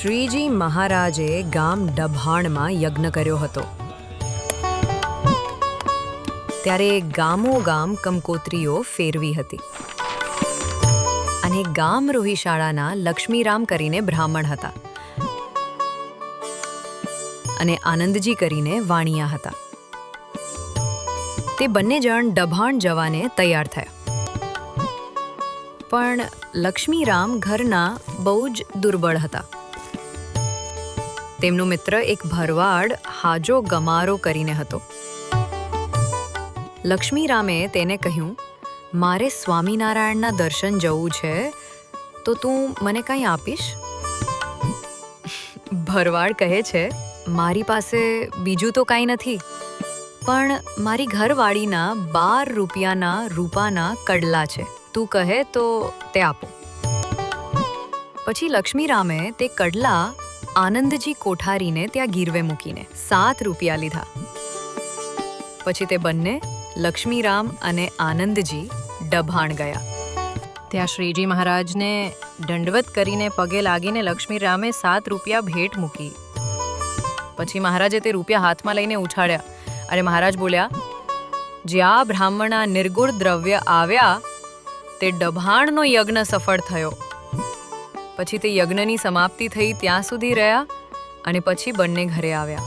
શ્રીજી મહારાજે ગામ ડભાણમાં યજ્ઞ કર્યો હતો. ત્યારે ગામો ગામ કંકોત્રીઓ ફેરવી હતી. અને ગામ રોહિશાળાના લક્ષ્મીરામ કરીને બ્રાહ્મણ હતા. અને આનંદજી કરીને વાણિયા હતા. તે બંને જણ ડભાણ જવાને તૈયાર થયા. પણ લક્ષ્મીરામ ઘરના બહુ જ દુર્બળ હતા. તેમનો મિત્ર એક ભરવાડ હાજો ગમારો કરીને હતો. લક્ષ્મીરામે તેને કહ્યું, મારે સ્વામિનારાયણના દર્શન જવું છે, તો તું મને કંઈ આપીશ? ભરવાડ કહે છે, મારી પાસે બીજું તો કાંઈ નથી, પણ મારી ઘરવાળીના બાર રૂપિયાના રૂપાના કડલા છે. તું કહે તો તે આપો. પછી લક્ષ્મીરામે તે કડલા આનંદજી કોઠારીને ત્યાં ગીરવે મૂકીને સાત રૂપિયા લીધા. પછી તે બંને લક્ષ્મીરામ અને આનંદજી ડભાણ ગયા. ત્યાં શ્રીજી મહારાજને દંડવત કરીને પગે લાગીને લક્ષ્મીરામે સાત રૂપિયા ભેટ મૂકી. પછી મહારાજે તે રૂપિયા હાથમાં લઈને ઉછાળ્યા અને મહારાજ બોલ્યા, જ્યાં બ્રાહ્મણા નિર્ગુણ દ્રવ્ય આવ્યા, તે ડભાણનો યજ્ઞ સફળ થયો. પછી તે યજ્ઞની સમાપ્તિ થઈ ત્યાં સુધી રહ્યા અને પછી બંને ઘરે આવ્યા.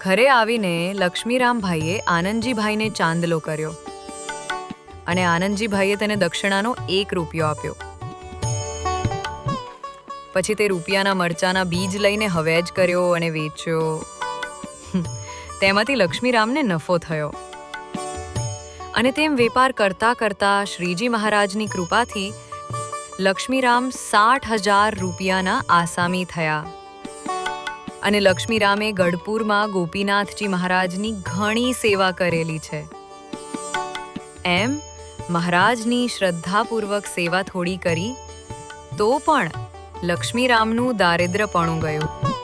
ઘરે આવીને લક્ષ્મીરામભાઈએ આનંદજીભાઈને ચાંદલો કર્યો અને આનંદજીભાઈએ તેને દક્ષિણાનો એક રૂપિયો આપ્યો. પછી તે રૂપિયાના મરચાના બીજ લઈને હવેજ કર્યો અને વેચ્યો. તેમાંથી લક્ષ્મીરામને નફો થયો. અને તેમ વેપાર કરતા કરતા શ્રીજી મહારાજની કૃપાથી લક્ષ્મીરામ સાઠ હજાર રૂપિયાના આસામી થયા. અને લક્ષ્મીરામે ગઢપુરમાં ગોપીનાથજી મહારાજની ઘણી સેવા કરેલી છે. એમ મહારાજની શ્રદ્ધાપૂર્વક સેવા થોડી કરી, તો પણ લક્ષ્મીરામનું દારિદ્રપણું ગયું.